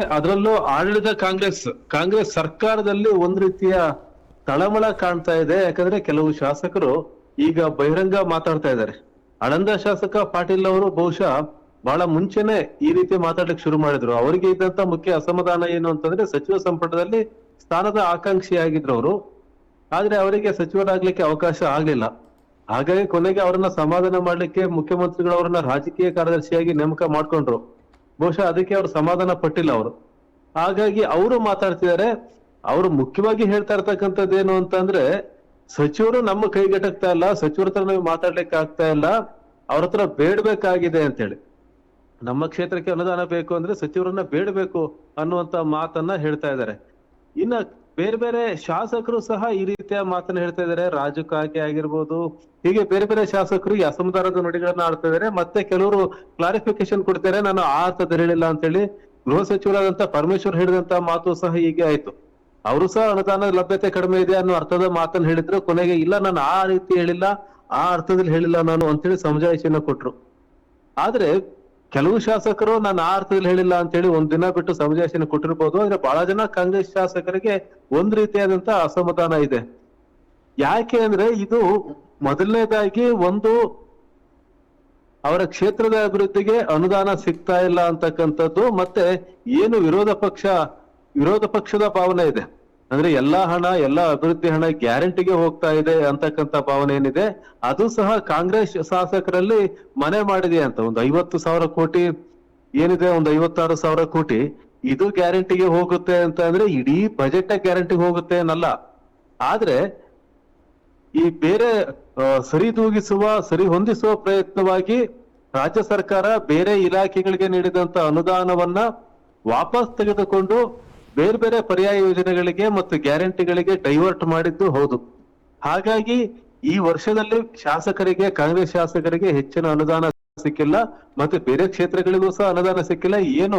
ಅದರಲ್ಲೂ ಆಡಳಿತ ಕಾಂಗ್ರೆಸ್ ಕಾಂಗ್ರೆಸ್ ಸರ್ಕಾರದಲ್ಲಿ ಒಂದ್ ರೀತಿಯ ತಳಮಳ ಕಾಣ್ತಾ ಇದೆ. ಯಾಕಂದ್ರೆ ಕೆಲವು ಶಾಸಕರು ಈಗ ಬಹಿರಂಗ ಮಾತಾಡ್ತಾ ಇದ್ದಾರೆ. ಆನಂದ ಶಾಸಕ ಪಾಟೀಲ್ ಅವರು ಬಹುಶಃ ಬಹಳ ಮುಂಚೆನೆ ಈ ರೀತಿ ಮಾತಾಡ್ಲಿಕ್ಕೆ ಶುರು ಮಾಡಿದ್ರು. ಅವರಿಗೆ ಇದ್ದಂತ ಮುಖ್ಯ ಅಸಮಾಧಾನ ಏನು ಅಂತಂದ್ರೆ ಸಚಿವ ಸಂಪುಟದಲ್ಲಿ ಸ್ಥಾನದ ಆಕಾಂಕ್ಷಿ ಆಗಿದ್ರು ಅವರು. ಆದ್ರೆ ಅವರಿಗೆ ಸಚಿವರಾಗ್ಲಿಕ್ಕೆ ಅವಕಾಶ ಆಗ್ಲಿಲ್ಲ. ಹಾಗಾಗಿ ಕೊನೆಗೆ ಅವರನ್ನ ಸಮಾಧಾನ ಮಾಡ್ಲಿಕ್ಕೆ ಮುಖ್ಯಮಂತ್ರಿಗಳು ಅವರನ್ನ ರಾಜಕೀಯ ಕಾರ್ಯದರ್ಶಿಯಾಗಿ ನೇಮಕ ಮಾಡ್ಕೊಂಡ್ರು. ಬಹುಶಃ ಅದಕ್ಕೆ ಅವ್ರು ಸಮಾಧಾನ ಪಟ್ಟಿಲ್ಲ ಅವರು. ಹಾಗಾಗಿ ಅವರು ಮಾತಾಡ್ತಿದ್ದಾರೆ ಅವರು ಮುಖ್ಯವಾಗಿ ಹೇಳ್ತಾ ಇರ್ತಕ್ಕಂಥದ್ದು ಏನು ಅಂತಂದ್ರೆ, ಸಚಿವರು ನಮ್ಮ ಕೈಗೆಟಕ್ತಾ ಇಲ್ಲ, ಸಚಿವರ ಹತ್ರ ನಾವು ಮಾತಾಡ್ಲಿಕ್ಕೆ ಆಗ್ತಾ ಇಲ್ಲ, ಅವ್ರ ಹತ್ರ ಬೇಡ್ಬೇಕಾಗಿದೆ ಅಂತೇಳಿ. ನಮ್ಮ ಕ್ಷೇತ್ರಕ್ಕೆ ಅನುದಾನ ಬೇಕು ಅಂದ್ರೆ ಸಚಿವರನ್ನ ಬೇಡಬೇಕು ಅನ್ನುವಂತ ಮಾತನ್ನ ಹೇಳ್ತಾ ಇದ್ದಾರೆ. ಇನ್ನ ಬೇರೆ ಬೇರೆ ಶಾಸಕರು ಸಹ ಈ ರೀತಿಯ ಮಾತನ್ನ ಹೇಳ್ತಾ ಇದ್ದಾರೆ. ರಾಜು ಆಗಿರ್ಬೋದು, ಹೀಗೆ ಬೇರೆ ಬೇರೆ ಶಾಸಕರು ಈ ಅಸಮಾಧಾನದ ನುಡಿಗಳನ್ನ ಆಡ್ತಾ ಇದ್ದಾರೆ. ಮತ್ತೆ ಕೆಲವರು ಕ್ಲಾರಿಫಿಕೇಶನ್ ಕೊಡ್ತಾರೆ, ನಾನು ಆ ಅರ್ಥದಲ್ಲಿ ಹೇಳಿಲ್ಲ ಅಂತೇಳಿ ಗೃಹ ಸಚಿವರಾದಂತ ಪರಮೇಶ್ವರ್ ಹೇಳಿದಂತ ಮಾತು ಸಹ ಹೀಗೆ ಆಯ್ತು. ಅವರು ಸಹ ಅನುದಾನ ಲಭ್ಯತೆ ಕಡಿಮೆ ಇದೆ ಅನ್ನೋ ಅರ್ಥದ ಮಾತನ್ನ ಹೇಳಿದ್ರು. ಕೊನೆಗೆ ಇಲ್ಲ, ನಾನು ಆ ರೀತಿ ಹೇಳಿಲ್ಲ, ಆ ಅರ್ಥದಲ್ಲಿ ಹೇಳಿಲ್ಲ ನಾನು ಅಂತೇಳಿ ಸಮಜಾಯಿಷಿಯನ್ನ ಕೊಟ್ರು. ಆದ್ರೆ ಕೆಲವು ಶಾಸಕರು ನಾನು ಆ ಅರ್ಥದಲ್ಲಿ ಹೇಳಿಲ್ಲ ಅಂತೇಳಿ ಒಂದ್ ದಿನ ಬಿಟ್ಟು ಸಮಜಾಸಿನ ಕೊಟ್ಟಿರ್ಬೋದು, ಆದ್ರೆ ಬಹಳ ಜನ ಕಾಂಗ್ರೆಸ್ ಶಾಸಕರಿಗೆ ಒಂದ್ ರೀತಿಯಾದಂತ ಅಸಮಾಧಾನ ಇದೆ. ಯಾಕೆ ಅಂದ್ರೆ ಇದು ಮೊದಲನೇದಾಗಿ ಒಂದು ಅವರ ಕ್ಷೇತ್ರದ ಅಭಿವೃದ್ಧಿಗೆ ಅನುದಾನ ಸಿಗ್ತಾ ಇಲ್ಲ ಅಂತಕ್ಕಂಥದ್ದು ಮತ್ತೆ ಏನು ವಿರೋಧ ಪಕ್ಷ, ವಿರೋಧ ಪಕ್ಷದ ಭಾವನೆ ಇದೆ. ಅಂದ್ರೆ ಎಲ್ಲಾ ಹಣ, ಎಲ್ಲಾ ಅಭಿವೃದ್ಧಿ ಹಣ ಗ್ಯಾರಂಟಿಗೆ ಹೋಗ್ತಾ ಇದೆ ಅಂತಕ್ಕಂತ ಭಾವನೆ ಏನಿದೆ, ಅದು ಸಹ ಕಾಂಗ್ರೆಸ್ ಶಾಸಕರಲ್ಲಿ ಮನೆ ಮಾಡಿದೆ ಅಂತ. ಒಂದು ಐವತ್ತು ಸಾವಿರ ಕೋಟಿ ಏನಿದೆ, ಒಂದು ಐವತ್ತಾರು ಸಾವಿರ ಕೋಟಿ, ಇದು ಗ್ಯಾರಂಟಿಗೆ ಹೋಗುತ್ತೆ ಅಂತ ಅಂದ್ರೆ ಇಡೀ ಬಜೆಟ್ ಗ್ಯಾರಂಟಿಗೆ ಹೋಗುತ್ತೆ ಅನ್ನಲ್ಲ. ಆದ್ರೆ ಈ ಬೇರೆ ಸರಿದೂಗಿಸುವ ಸರಿ ಹೊಂದಿಸುವ ಪ್ರಯತ್ನವಾಗಿ ರಾಜ್ಯ ಸರ್ಕಾರ ಬೇರೆ ಇಲಾಖೆಗಳಿಗೆ ನೀಡಿದಂತ ಅನುದಾನವನ್ನ ವಾಪಸ್ ತೆಗೆದುಕೊಂಡು ಬೇರೆ ಬೇರೆ ಪರ್ಯಾಯ ಯೋಜನೆಗಳಿಗೆ ಮತ್ತು ಗ್ಯಾರಂಟಿಗಳಿಗೆ ಡೈವರ್ಟ್ ಮಾಡಿದ್ದು ಹೌದು. ಹಾಗಾಗಿ ಈ ವರ್ಷದಲ್ಲಿ ಶಾಸಕರಿಗೆ, ಕಾಂಗ್ರೆಸ್ ಶಾಸಕರಿಗೆ ಹೆಚ್ಚಿನ ಅನುದಾನ ಸಿಕ್ಕಿಲ್ಲ ಮತ್ತೆ ಬೇರೆ ಕ್ಷೇತ್ರಗಳಿಗೂ ಸಹ ಅನುದಾನ ಸಿಕ್ಕಿಲ್ಲ. ಏನು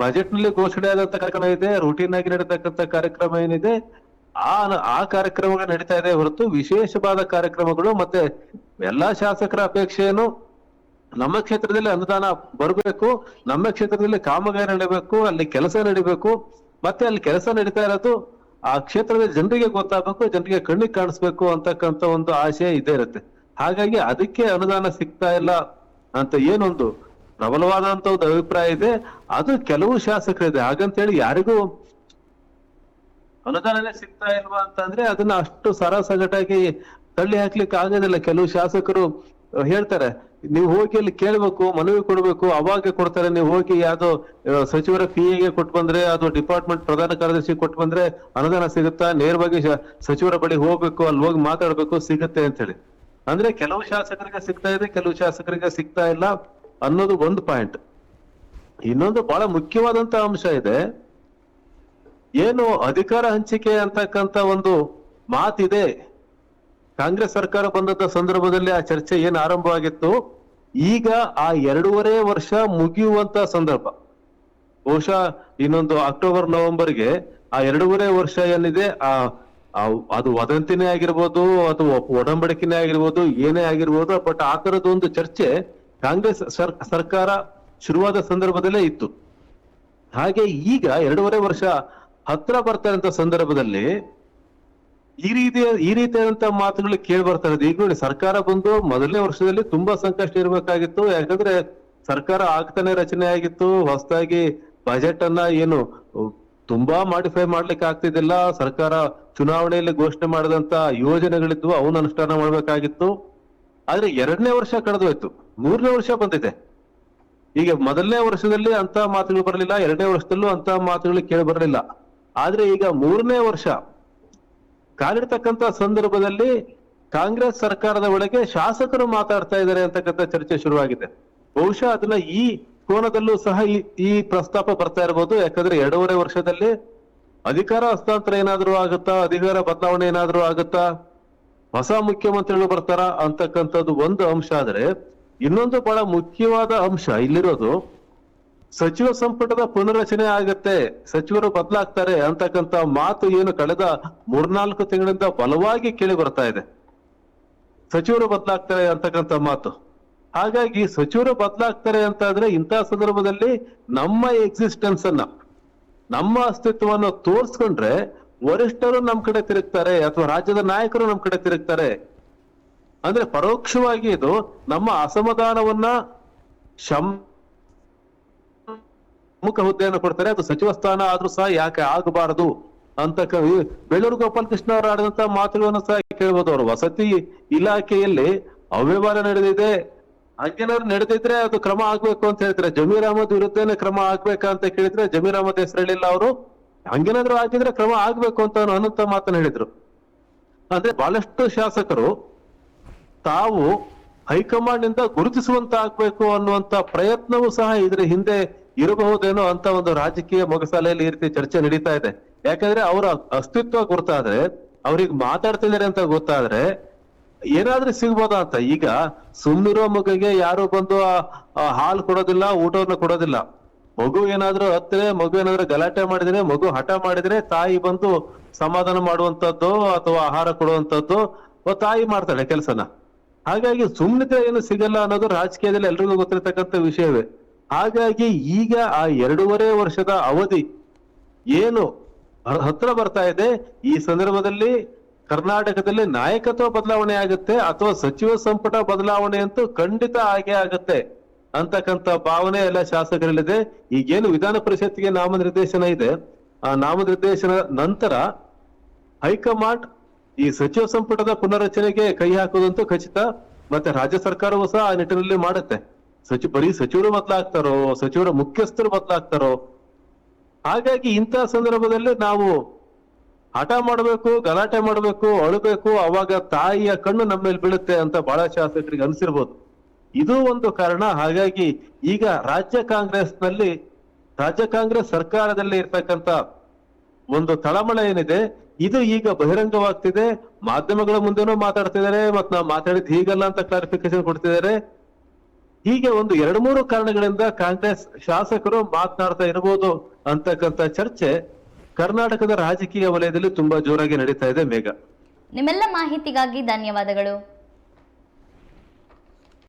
ಬಜೆಟ್ನಲ್ಲಿ ಘೋಷಣೆ ಆದಂತ ಕಾರ್ಯಕ್ರಮ ಇದೆ ರೂಟೀನ್ ಆಗಿ ನಡೀತಕ್ಕಂತ ಕಾರ್ಯಕ್ರಮ ಏನಿದೆ, ಆ ಆ ಕಾರ್ಯಕ್ರಮಗಳು ನಡೀತಾ ಇದೆ ಹೊರತು ವಿಶೇಷವಾದ ಕಾರ್ಯಕ್ರಮಗಳು ಮತ್ತೆ ಎಲ್ಲಾ ಶಾಸಕರ ಅಪೇಕ್ಷೆ ಏನು ನಮ್ಮ ಕ್ಷೇತ್ರದಲ್ಲಿ ಅನುದಾನ ಬರಬೇಕು, ನಮ್ಮ ಕ್ಷೇತ್ರದಲ್ಲಿ ಕಾಮಗಾರಿ ನಡೀಬೇಕು, ಅಲ್ಲಿ ಕೆಲಸ ನಡಿಬೇಕು. ಮತ್ತೆ ಅಲ್ಲಿ ಕೆಲಸ ನಡೀತಾ ಇರೋದು ಆ ಕ್ಷೇತ್ರದ ಜನರಿಗೆ ಗೊತ್ತಾಗಬೇಕು, ಜನರಿಗೆ ಕಣ್ಣಿಗೆ ಕಾಣಿಸ್ಬೇಕು ಅಂತಕ್ಕಂಥ ಒಂದು ಆಶಯ ಇದೇ ಇರುತ್ತೆ. ಹಾಗಾಗಿ ಅದಕ್ಕೆ ಅನುದಾನ ಸಿಗ್ತಾ ಇಲ್ಲ ಅಂತ ಏನೊಂದು ಪ್ರಬಲವಾದಂತ ಒಂದು ಅಭಿಪ್ರಾಯ ಇದೆ. ಅದು ಕೆಲವು ಶಾಸಕರಿದೆ. ಹಾಗಂತೇಳಿ ಯಾರಿಗೂ ಅನುದಾನನೇ ಸಿಗ್ತಾ ಇಲ್ವಾ ಅಂತಂದ್ರೆ ಅದನ್ನ ಅಷ್ಟು ಸರಸಗಟಾಗಿ ತಳ್ಳಿ ಹಾಕ್ಲಿಕ್ಕೆ ಆಗೋದಿಲ್ಲ. ಕೆಲವು ಶಾಸಕರು ಹೇಳ್ತಾರೆ ನೀವು ಹೋಗಿ ಅಲ್ಲಿ ಕೇಳ್ಬೇಕು, ಮನವಿ ಕೊಡ್ಬೇಕು, ಅವಾಗ ಕೊಡ್ತಾರೆ. ನೀವು ಹೋಗಿ ಯಾವ್ದೋ ಸಚಿವರ ಪಿ ಗೆ ಕೊಟ್ಟು ಬಂದ್ರೆ ಅದು ಡಿಪಾರ್ಟ್ಮೆಂಟ್ ಪ್ರಧಾನ ಕಾರ್ಯದರ್ಶಿ ಕೊಟ್ಟು ಬಂದ್ರೆ ಅನುದಾನ ಸಿಗುತ್ತಾ? ನೇರವಾಗಿ ಸಚಿವರ ಬಳಿ ಹೋಗ್ಬೇಕು, ಅಲ್ಲಿ ಹೋಗಿ ಮಾತಾಡ್ಬೇಕು, ಸಿಗುತ್ತೆ ಅಂತ ಹೇಳಿ ಅಂದ್ರೆ ಕೆಲವು ಶಾಸಕರಿಗೆ ಸಿಗ್ತಾ ಇದೆ, ಕೆಲವು ಶಾಸಕರಿಗೆ ಸಿಗ್ತಾ ಇಲ್ಲ ಅನ್ನೋದು ಒಂದು ಪಾಯಿಂಟ್ ಇನ್ನೊಂದು ಬಹಳ ಮುಖ್ಯವಾದಂತ ಅಂಶ ಇದೆ, ಏನು ಅಧಿಕಾರ ಹಂಚಿಕೆ ಅಂತಕ್ಕಂತ ಒಂದು ಮಾತಿದೆ. ಕಾಂಗ್ರೆಸ್ ಸರ್ಕಾರ ಬಂದಂತ ಸಂದರ್ಭದಲ್ಲಿ ಆ ಚರ್ಚೆ ಏನ್ ಆರಂಭವಾಗಿತ್ತು ಈಗ ಆ ಎರಡೂವರೆ ವರ್ಷ ಮುಗಿಯುವಂತ ಸಂದರ್ಭ. ಬಹುಶಃ ಇನ್ನೊಂದು ಅಕ್ಟೋಬರ್, ನವೆಂಬರ್ಗೆ ಆ ಎರಡೂವರೆ ವರ್ಷ ಏನಿದೆ, ಆ ಅದು ವದಂತಿನೇ ಆಗಿರ್ಬೋದು ಅಥವಾ ಒಡಂಬಡಿಕೆನೇ ಆಗಿರ್ಬೋದು, ಏನೇ ಆಗಿರ್ಬೋದು, ಬಟ್ ಆ ತರದೊಂದು ಚರ್ಚೆ ಕಾಂಗ್ರೆಸ್ ಸರ್- ಸರ್ಕಾರ ಶುರುವಾದ ಸಂದರ್ಭದಲ್ಲೇ ಇತ್ತು. ಹಾಗೆ ಈಗ ಎರಡೂವರೆ ವರ್ಷ ಹತ್ರ ಬರ್ತಾ ಸಂದರ್ಭದಲ್ಲಿ ಈ ರೀತಿಯ, ಈ ರೀತಿಯಾದಂತ ಮಾತುಗಳು ಕೇಳಿ ಬರ್ತಾ ಇರೋದು. ಈಗ ನೋಡಿ, ಸರ್ಕಾರ ಬಂದು ಮೊದಲನೇ ವರ್ಷದಲ್ಲಿ ತುಂಬಾ ಸಂಕಷ್ಟ ಇರಬೇಕಾಗಿತ್ತು. ಯಾಕಂದ್ರೆ ಸರ್ಕಾರ ಆಗ್ತಾನೆ ರಚನೆ ಆಗಿತ್ತು. ಹೊಸದಾಗಿ ಬಜೆಟ್ ಅನ್ನ ಏನು ತುಂಬಾ ಮಾಡಿಫೈ ಮಾಡ್ಲಿಕ್ಕೆ ಆಗ್ತಿದ್ದಿಲ್ಲ. ಸರ್ಕಾರ ಚುನಾವಣೆಯಲ್ಲಿ ಘೋಷಣೆ ಮಾಡಿದಂತ ಯೋಜನೆಗಳಿದ್ವು, ಅವನ್ನ ಅನುಷ್ಠಾನ ಮಾಡ್ಬೇಕಾಗಿತ್ತು. ಆದ್ರೆ ಎರಡನೇ ವರ್ಷ ಕಳೆದೋಯ್ತು. ಮೂರನೇ ವರ್ಷ ಬಂದಿದೆ. ಈಗ ಮೊದಲನೇ ವರ್ಷದಲ್ಲಿ ಅಂತ ಮಾತುಗಳು ಬರಲಿಲ್ಲ. ಎರಡನೇ ವರ್ಷದಲ್ಲೂ ಅಂತ ಮಾತುಗಳು ಕೇಳಿ ಬರಲಿಲ್ಲ. ಆದ್ರೆ ಈಗ ಮೂರನೇ ವರ್ಷ ಕಾಲಿಡ್ತಕ್ಕಂತ ಸಂದರ್ಭದಲ್ಲಿ ಕಾಂಗ್ರೆಸ್ ಸರ್ಕಾರದ ಒಳಗೆ ಶಾಸಕರು ಮಾತಾಡ್ತಾ ಇದ್ದಾರೆ ಅಂತಕ್ಕಂಥ ಚರ್ಚೆ ಶುರುವಾಗಿದೆ. ಬಹುಶಃ ಅದನ್ನ ಈ ಕೋನದಲ್ಲೂ ಸಹ ಈ ಪ್ರಸ್ತಾಪ ಬರ್ತಾ ಇರಬಹುದು ಯಾಕಂದ್ರೆ ಎರಡೂವರೆ ವರ್ಷದಲ್ಲಿ ಅಧಿಕಾರ ಹಸ್ತಾಂತರ ಏನಾದ್ರೂ ಆಗುತ್ತಾ, ಅಧಿಕಾರ ಬದಲಾವಣೆ ಏನಾದ್ರೂ ಆಗುತ್ತಾ, ಹೊಸ ಮುಖ್ಯಮಂತ್ರಿಗಳು ಬರ್ತಾರ ಅಂತಕ್ಕಂಥದ್ದು ಒಂದು ಅಂಶ. ಆದ್ರೆ ಇನ್ನೊಂದು ಬಹಳ ಮುಖ್ಯವಾದ ಅಂಶ ಇಲ್ಲಿರೋದು ಸಚಿವ ಸಂಪುಟದ ಪುನರ್ರಚನೆ ಆಗತ್ತೆ, ಸಚಿವರು ಬದಲಾಗ್ತಾರೆ ಅಂತಕ್ಕಂತ ಮಾತು ಏನು ಕಳೆದ ಮೂರ್ನಾಲ್ಕು ತಿಂಗಳಿಂದ ಬಲವಾಗಿ ಕೇಳಿ ಬರ್ತಾ ಇದೆ. ಸಚಿವರು ಬದಲಾಗ್ತಾರೆ ಅಂತಕ್ಕಂತ ಮಾತು. ಹಾಗಾಗಿ ಸಚಿವರು ಬದಲಾಗ್ತಾರೆ ಅಂತ ಆದ್ರೆ ಇಂತಹ ಸಂದರ್ಭದಲ್ಲಿ ನಮ್ಮ ಎಕ್ಸಿಸ್ಟೆನ್ಸ್ ಅನ್ನ, ನಮ್ಮ ಅಸ್ತಿತ್ವವನ್ನು ತೋರಿಸ್ಕೊಂಡ್ರೆ ವರಿಷ್ಠರು ನಮ್ ಕಡೆ ತಿರುಗ್ತಾರೆ ಅಥವಾ ರಾಜ್ಯದ ನಾಯಕರು ನಮ್ ಕಡೆ ತಿರುಗ್ತಾರೆ. ಅಂದ್ರೆ ಪರೋಕ್ಷವಾಗಿ ಇದು ನಮ್ಮ ಅಸಮಾಧಾನವನ್ನ ಶಂ ಪ್ರಮುಖ ಹುದ್ದೆಯನ್ನು ಕೊಡ್ತಾರೆ, ಅದು ಸಚಿವ ಸ್ಥಾನ ಆದ್ರೂ ಸಹ ಯಾಕೆ ಆಗಬಾರದು ಅಂತ ಬೇಳೂರು ಗೋಪಾಲ್ ಕೃಷ್ಣ ಅವರು ಆಡಿದಂತ ಮಾತುಗಳನ್ನು ಸಹ ಕೇಳ್ಬೋದು ಅವರು. ವಸತಿ ಇಲಾಖೆಯಲ್ಲಿ ಅವ್ಯವಹಾರ ನಡೆದಿದೆ. ಹಂಗೇನಾದ್ರು ನಡೆದಿದ್ರೆ ಅದು ಕ್ರಮ ಆಗ್ಬೇಕು ಅಂತ ಹೇಳ್ತಾರೆ. ಜಮೀರ್ ಅಹಮದ್ ವಿರುದ್ಧನೇ ಕ್ರಮ ಆಗ್ಬೇಕಾ ಅಂತ ಕೇಳಿದ್ರೆ ಜಮೀರ್ ಅಹಮದ್ ಹೆಸರು ಹೇಳಿಲ್ಲ ಅವರು. ಹಂಗೇನಾದ್ರು ಆಗಿದ್ರೆ ಕ್ರಮ ಆಗ್ಬೇಕು ಅಂತ ಅನ್ನಂತ ಮಾತನ್ನ ಹೇಳಿದ್ರು. ಅಂದ್ರೆ ಬಹಳಷ್ಟು ಶಾಸಕರು ತಾವು ಹೈಕಮಾಂಡ್ನಿಂದ ಗುರುತಿಸುವಂತ ಆಗ್ಬೇಕು ಅನ್ನುವಂತ ಪ್ರಯತ್ನವೂ ಸಹ ಇದ್ರ ಹಿಂದೆ ಇರಬಹುದೇನೋ ಅಂತ ಒಂದು ರಾಜಕೀಯ ಮೊಗಸಾಲೆಯಲ್ಲಿ ಈ ರೀತಿ ಚರ್ಚೆ ನಡೀತಾ ಇದೆ. ಯಾಕಂದ್ರೆ ಅವರ ಅಸ್ತಿತ್ವ ಗೊತ್ತಾದ್ರೆ ಅವ್ರಿಗೆ ಮಾತಾಡ್ತಿದ್ದಾರೆ ಅಂತ ಗೊತ್ತಾದ್ರೆ ಏನಾದ್ರೂ ಸಿಗ್ಬೋದಾ ಅಂತ. ಈಗ ಸುಮ್ನಿರೋ ಮಗುಗೆ ಯಾರು ಬಂದು ಹಾಲು ಕೊಡೋದಿಲ್ಲ, ಊಟವನ್ನು ಕೊಡೋದಿಲ್ಲ. ಮಗು ಏನಾದ್ರೂ ಹತ್ತಿರ ಮಗು ಏನಾದ್ರೂ ಗಲಾಟೆ ಮಾಡಿದ್ರೆ, ಮಗು ಹಠ ಮಾಡಿದ್ರೆ ತಾಯಿ ಬಂದು ಸಮಾಧಾನ ಮಾಡುವಂತದ್ದು ಅಥವಾ ಆಹಾರ ಕೊಡುವಂತದ್ದು ತಾಯಿ ಮಾಡ್ತಾಳೆ ಕೆಲಸನ. ಹಾಗಾಗಿ ಸುಮ್ನಿದ್ರೆ ಏನು ಸಿಗಲ್ಲ ಅನ್ನೋದು ರಾಜಕೀಯದಲ್ಲಿ ಎಲ್ರಿಗೂ ಗೊತ್ತಿರತಕ್ಕಂಥ ವಿಷಯವೇ. ಹಾಗಾಗಿ ಈಗ ಆ ಎರಡೂವರೆ ವರ್ಷದ ಅವಧಿ ಏನು ಹತ್ರ ಬರ್ತಾ ಇದೆ, ಈ ಸಂದರ್ಭದಲ್ಲಿ ಕರ್ನಾಟಕದಲ್ಲಿ ನಾಯಕತ್ವ ಬದಲಾವಣೆ ಆಗುತ್ತೆ ಅಥವಾ ಸಚಿವ ಸಂಪುಟ ಬದಲಾವಣೆ ಅಂತೂ ಖಂಡಿತ ಹಾಗೆ ಆಗುತ್ತೆ ಅಂತಕ್ಕಂತ ಭಾವನೆ ಎಲ್ಲ ಶಾಸಕರಲ್ಲಿದೆ. ಈಗೇನು ವಿಧಾನ ಪರಿಷತ್ಗೆ ನಾಮನಿರ್ದೇಶನ ಇದೆ. ಆ ನಾಮನಿರ್ದೇಶನ ನಂತರ ಹೈಕಮಾಂಡ್ ಈ ಸಚಿವ ಸಂಪುಟದ ಪುನರಚನೆಗೆ ಕೈ ಹಾಕುವುದಂತೂ ಖಚಿತ, ಮತ್ತೆ ರಾಜ್ಯ ಸರ್ಕಾರವೂ ಸಹ ಆ ನಿಟ್ಟಿನಲ್ಲಿ ಮಾಡುತ್ತೆ. ಸಚಿವ ಬರೀ ಸಚಿವರು ಬದಲಾಗ್ತಾರೋ, ಸಚಿವರ ಮುಖ್ಯಸ್ಥರು ಬದಲಾಗ್ತಾರೋ, ಹಾಗಾಗಿ ಇಂತಹ ಸಂದರ್ಭದಲ್ಲಿ ನಾವು ಹಠ ಮಾಡಬೇಕು, ಗಲಾಟೆ ಮಾಡಬೇಕು, ಅಳಬೇಕು, ಅವಾಗ ತಾಯಿಯ ಕಣ್ಣು ನಮ್ಮ ಮೇಲೆ ಬೀಳುತ್ತೆ ಅಂತ ಬಹಳ ಶಾಸಕರಿಗೆ ಅನಿಸಿರ್ಬೋದು. ಇದು ಒಂದು ಕಾರಣ. ಹಾಗಾಗಿ ಈಗ ರಾಜ್ಯ ಕಾಂಗ್ರೆಸ್ನಲ್ಲಿ, ರಾಜ್ಯ ಕಾಂಗ್ರೆಸ್ ಸರ್ಕಾರದಲ್ಲಿ ಇರ್ತಕ್ಕಂತ ಒಂದು ತಳಮಳ ಏನಿದೆ, ಇದು ಈಗ ಬಹಿರಂಗವಾಗ್ತಿದೆ. ಮಾಧ್ಯಮಗಳ ಮುಂದೆನೂ ಮಾತಾಡ್ತಿದ್ದಾರೆ, ಮತ್ ನಾವು ಮಾತಾಡಿದ್ ಹೀಗಲ್ಲ ಅಂತ ಕ್ಲಾರಿಫಿಕೇಶನ್ ಕೊಡ್ತಿದ್ದಾರೆ. ಹೀಗೆ ಒಂದು ಎರಡು ಮೂರು ಕಾರಣಗಳಿಂದ ಕಾಂಗ್ರೆಸ್ ಶಾಸಕರು ಮಾತನಾಡ್ತಾ ಇರಬಹುದು ಅಂತಕ್ಕಂತ ಚರ್ಚೆ ಕರ್ನಾಟಕದ ರಾಜಕೀಯ ವಲಯದಲ್ಲಿ ತುಂಬಾ ಜೋರಾಗಿ ನಡೀತಾ ಇದೆ ಮೇಘ. ನಿಮ್ಮೆಲ್ಲ ಮಾಹಿತಿಗಾಗಿ ಧನ್ಯವಾದಗಳು.